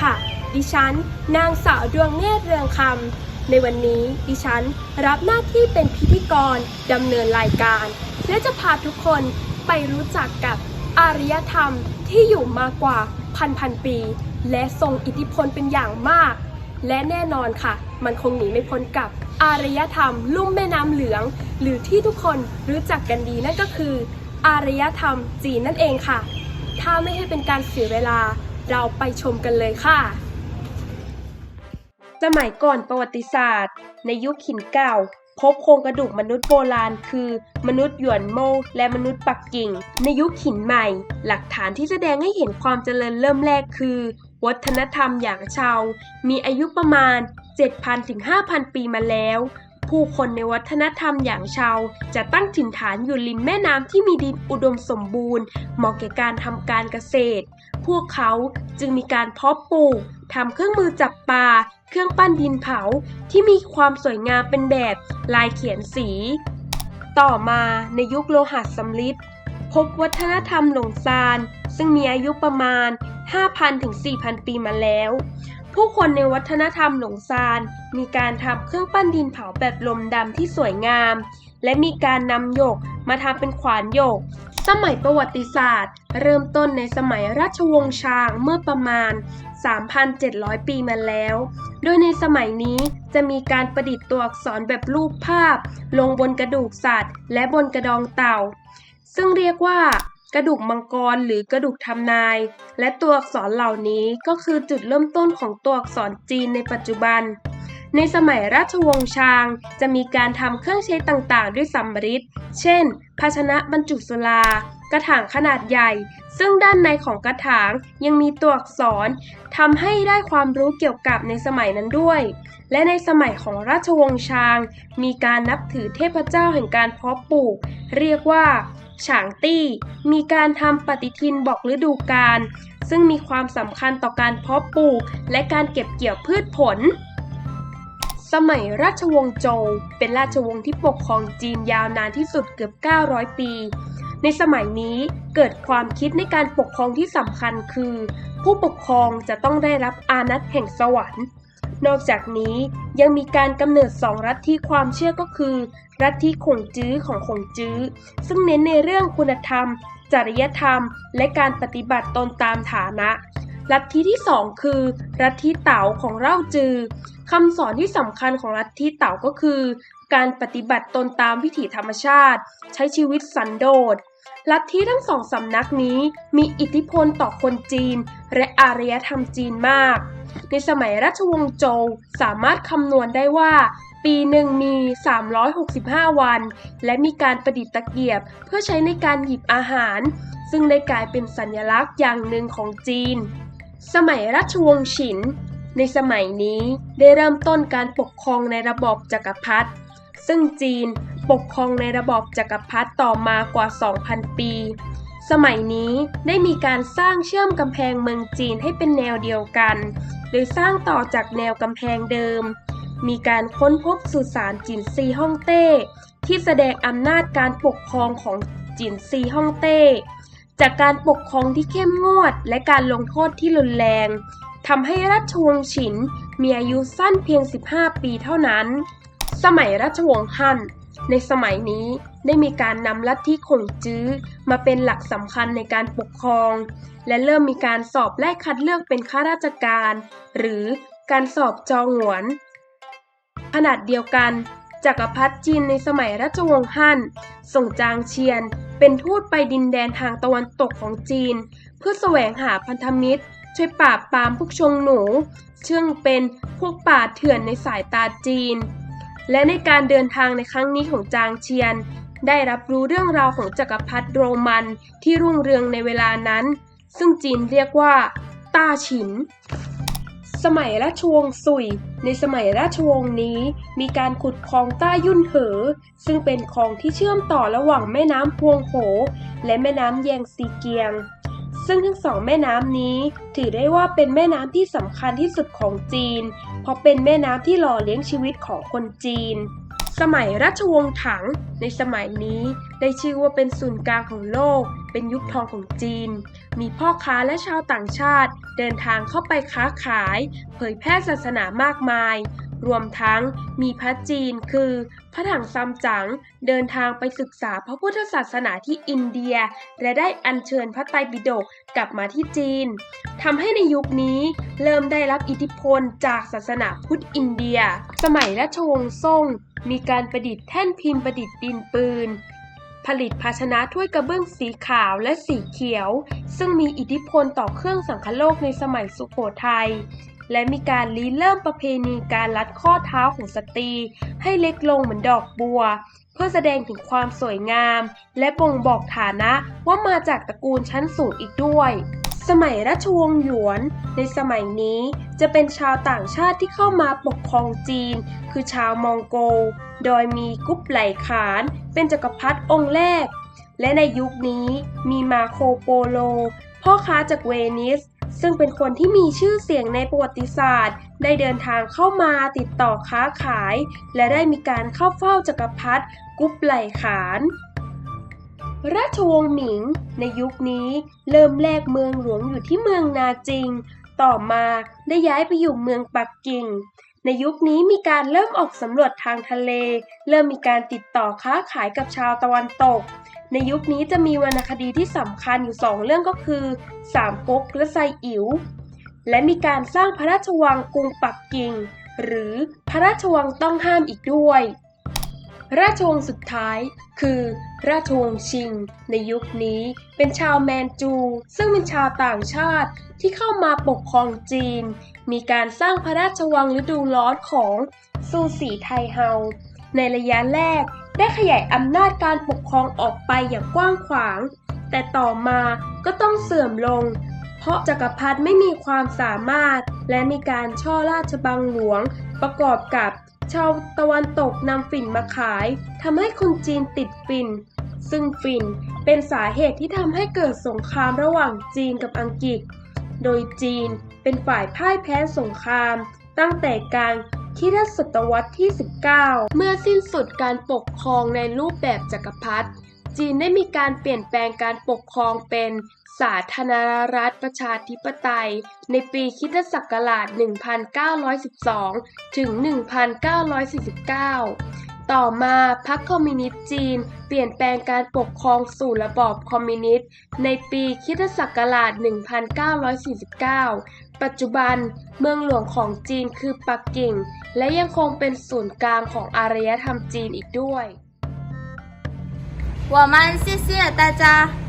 ค่ะ ดิฉัน นางสาวดวงเนตรเรืองคำ ในวันนี้ดิฉันรับหน้าที่เป็นพิธีกรดำเนินรายการ และจะพาทุกคนไปรู้จักกับอารยธรรมที่อยู่มากกว่าพันพันปี และทรงอิทธิพลเป็นอย่างมาก และแน่นอนค่ะ มันคงหนีไม่พ้นกับอารยธรรม ลุ่มแม่น้ำเหลือง หรือที่ทุกคนรู้จักกันดีนั่นก็คือ อารยธรรมจีนนั่นเองค่ะ ถ้าไม่ให้เป็นการเสียเวลา เราไปชมกันเลยค่ะ สมัยก่อนประวัติศาสตร์ ในยุคหินเก่า พบโครงกระดูกมนุษย์โบราณ คือ มนุษย์หยวนโมและมนุษย์ปักกิ่ง ในยุคหินใหม่ หลักฐานที่แสดงให้เห็นความเจริญเริ่มแรกคือ วัฒนธรรมอย่างชาว มีอายุประมาณ 7,000ถึง5,000 ปีมาแล้วผู้คนในวัฒนธรรมอย่างชาวจะตั้งถิ่นฐานอยู่ริมแม่น้ำที่มีดินอุดมสมบูรณ์เหมาะแก่การทำการเกษตร พวกเขาจึงมีการเพาะปลูกทำเครื่องมือจับปลา เครื่องปั้นดินเผาที่มีความสวยงามเป็นแบบลายเขียนสี ต่อมาในยุคโลหะสำริดพบวัฒนธรรมหลงซาน ซึ่งมีอายุประมาณ 5,000 ถึง 4,000 ปีมาแล้ว ผู้คนในวัฒนธรรมหลงซาน มีการทำเครื่องปั้นดินเผาแบบลมดำที่สวยงาม และมีการนำหยกมาทำเป็นขวานหยก สมัยประวัติศาสตร์ เริ่มต้นในสมัยราชวงศ์ชางเมื่อประมาณ 3,700 ปีมาแล้ว โดยในสมัยนี้จะมีการประดิษฐ์ตัวอักษรแบบรูปภาพ ลงบนกระดูกสัตว์ และบนกระดองเต่า ซึ่งเรียกว่ากระดูกมังกรหรือกระดูกทำนาย และตัวอักษรเหล่านี้ก็คือจุดเริ่มต้นของตัวอักษรจีนในปัจจุบัน ในสมัยราชวงศ์ชาง จะมีการทำเครื่องใช้ต่างๆ ด้วยสัมฤทธิ์เช่น ภาชนะบรรจุสุรากระถางขนาดใหญ่ ซึ่งด้านในของกระถางยังมีตัวอักษรทำให้ได้ความรู้เกี่ยวกับในสมัยนั้นด้วย และในสมัยของราชวงศ์ชาง มีการนับถือเทพเจ้าแห่งการเพาะปลูก เรียกว่าฉางตี้ มีการทำปฏิทินบอกฤดูกาลซึ่งมีความสำคัญต่อการเพาะปลูก และการเก็บเกี่ยวพืชผล สมัยราชวงศ์โจวเป็นราชวงศ์ที่ปกครองจีนยาวนานที่สุดเกือบ 900 ปี ในสมัยนี้เกิดความคิดในการปกครองที่สำคัญคือ ผู้ปกครองจะต้องได้รับอานัตแห่งสวรรค์ นอกจากนี้ยังมีการกำเนิดสองลัฐทธิความเชื่อก็คือลัฐทธิขงจื้อของขงจื้อ ซึ่งเน้นในเรื่องคุณธรรม จริยธรรม และการปฏิบัติตนตามฐานะ ลัทธิที่สองคือลัทธิเต๋าของเล่าจือคำสอนที่สำคัญของลัทธิเต๋าก็คือ การปฏิบัติตนตามวิถีธรรมชาติ ใช้ชีวิตสันโดษลัทธิทั้งสองสำนักนี้มีอิทธิพลต่อคนจีน และอารยธรรมจีนมาก ในสมัยราชวงศ์โจวสามารถคำนวณได้ว่า ปีหนึ่งมี 365 วัน และมีการประดิษฐ์ตะเกียบเพื่อใช้ในการหยิบอาหาร ซึ่งได้กลายเป็นสัญลักษณ์อย่างหนึ่งของจีน สมัยราชวงศ์ฉิน ในสมัยนี้ได้เริ่มต้นการปกครองในระบอบจักรพรรดิ ซึ่งจีนปกครองในระบอบจักรพรรดิต่อมากว่า 2,000 ปี สมัยนี้ได้มีการสร้างเชื่อมกำแพงเมืองจีนให้เป็นแนวเดียวกัน โดยสร้างต่อจากแนวกำแพงเดิม มีการค้นพบสุสานจินซีฮ่องเต้ ที่แสดงอำนาจการปกครองของจินซีฮ่องเต้ จากการปกครองที่เข้มงวดและการลงโทษที่รุนแรงทำให้ราชวงศ์ฉินมีอายุสั้นเพียง 15 ปีเท่านั้น สมัยราชวงศ์ฮั่นในสมัยนี้ได้มีการนำลัทธิขงจื้อมาเป็นหลักสำคัญในการปกครอง และเริ่มมีการสอบแลกคัดเลือกเป็นข้าราชการ หรือการสอบจองหวน ขนาดเดียวกัน จักรพรรดิจีนในสมัยราชวงศ์ฮั่นส่งจางเชียน เป็นทูตไปดินแดนทางตะวันตกของจีน เพื่อแสวงหาพันธมิตร ช่วยปราบปรามพวกชงหนู ซึ่งเป็นพวกป่าเถื่อนในสายตาจีน และในการเดินทางในครั้งนี้ของจางเชียน ได้รับรู้เรื่องราวของจักรพรรดิโรมันที่รุ่งเรืองในเวลานั้น ซึ่งจีนเรียกว่าต้าฉิน สมัยราชวงศ์ซุย ในสมัยราชวงศ์นี้ มีการขุดคลองต้ายุ่นเหอ ซึ่งเป็นคลองที่เชื่อมต่อระหว่างแม่น้ำพวงโห และแม่น้ำแยงซีเกียง ซึ่งทั้งสองแม่น้ำนี้ ถือได้ว่าเป็นแม่น้ำที่สำคัญที่สุดของจีน เพราะเป็นแม่น้ำที่หล่อเลี้ยงชีวิตของคนจีน สมัยราชวงศ์ถัง ในสมัยนี้ได้ชื่อว่าเป็นศูนย์กลางของโลก เป็นยุคทองของจีน มีพ่อค้าและชาวต่างชาติ เดินทางเข้าไปค้าขาย เผยแพร่ศาสนามากมาย รวมทั้งมีพระจีนคือพระถังซัมจั๋งเดินทางไปศึกษาพระพุทธศาสนาที่อินเดีย และได้อัญเชิญพระไตรปิฎกกลับมาที่จีนทำให้ในยุคนี้เริ่มได้รับอิทธิพลจากศาสนาพุทธอินเดีย สมัยราชวงศ์ซ่ง มีการประดิษฐ์แท่นพิมพ์ประดิษฐ์ดินปืนผลิตภาชนะถ้วยกระเบื้องสีขาวและสีเขียว ซึ่งมีอิทธิพลต่อเครื่องสังคโลกในสมัยสุโขทัย และมีการรีเริ่มประเพณีการรัดข้อเท้าของสตรี ให้เล็กลงเหมือนดอกบัว เพื่อแสดงถึงความสวยงาม และบ่งบอกฐานะว่ามาจากตระกูลชั้นสูงอีกด้วย สมัยราชวงศ์หยวน ในสมัยนี้จะเป็นชาวต่างชาติที่เข้ามาปกครองจีน คือชาวมองโกล โดยมีกุ๊ปไหลขาน เป็นจักรพรรดิองค์แรก และในยุคนี้มีมาโคโปโล พ่อค้าจากเวนิส ซึ่งเป็นคนที่มีชื่อเสียงในประวัติศาสตร์ ได้เดินทางเข้ามาติดต่อค้าขาย และได้มีการเข้าเฝ้าจักรพรรดิกุ๊ปไหลขานราชวงศ์หมิง ในยุคนี้เริ่มแรกเมืองหลวงอยู่ที่เมืองนาจิง ต่อมาได้ย้ายไปอยู่เมืองปักกิ่ง ในยุคนี้มีการเริ่มออกสำรวจทางทะเล เริ่มมีการติดต่อค้าขายกับชาวตะวันตก ในยุคนี้จะมีวรรณคดีที่สำคัญอยู่สองเรื่องก็คือสามก๊กและไซอิ๋วและมีการสร้างพระราชวังกรุงปักกิ่ง หรือพระราชวังต้องห้ามอีกด้วย ราชวงศ์สุดท้ายคือราชวงศ์ชิง ในยุคนี้เป็นชาวแมนจู ซึ่งเป็นชาวต่างชาติที่เข้ามาปกครองจีน มีการสร้างพระราชวังฤดูร้อนของซูสีไทเฮาในระยะแรก ได้ขยายอำนาจการปกครองออกไปอย่างกว้างขวาง แต่ต่อมาก็ต้องเสื่อมลง เพราะจักรพรรดิไม่มีความสามารถ และมีการช่อราชบังหลวง ประกอบกับชาวตะวันตกนำฝิ่นมาขายทำให้คนจีนติดฝิ่น ซึ่งฝิ่นเป็นสาเหตุที่ทำให้เกิดสงครามระหว่างจีนกับอังกฤษ โดยจีนเป็นฝ่ายพ่ายแพ้สงคราม ตั้งแต่กลาร คริสตศตวรรษที่ 19 เมื่อสิ้นสุดการปกครองในรูปแบบจักรพรรดิจีนได้มีการเปลี่ยนแปลงการปกครองเป็นสาธารณรัฐประชาธิปไตย ในปีคริสตศักราช 1912 ถึง 1949 ต่อมาพรรคคอมมิวนิสต์จีน เปลี่ยนแปลงการปกครองสู่ระบอบคอมมิวนิสต์ในปีคริสตศักราช 1949 ปัจจุบันเมืองหลวงของจีนคือปักกิ่ง และยังคงเป็นศูนย์กลางของอารยธรรมจีนอีกด้วย 我们谢谢大家。